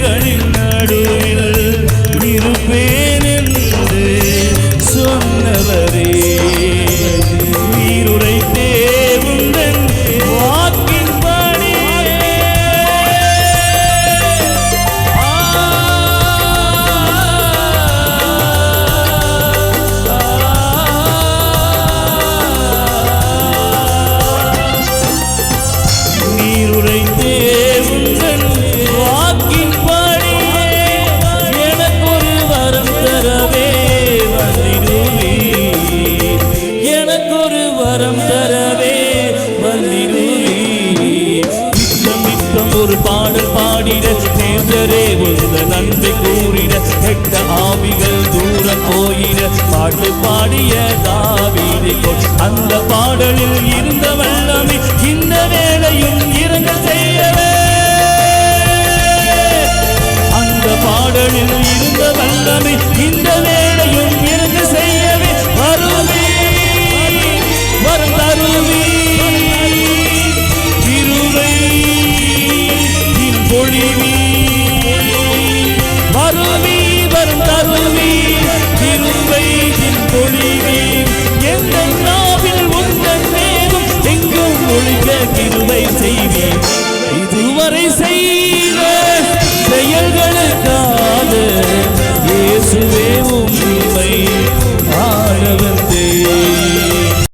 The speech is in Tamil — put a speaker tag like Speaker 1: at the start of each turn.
Speaker 1: கண்களில் ஆண்டிய தாவீதை. அந்த பாடலில் இருந்த வல்லமை இந்த வேளையும் இறங்க செய்யவே. அந்த பாடலில் இருந்த வல்லமை இந்த வேலை Vem, Senhor!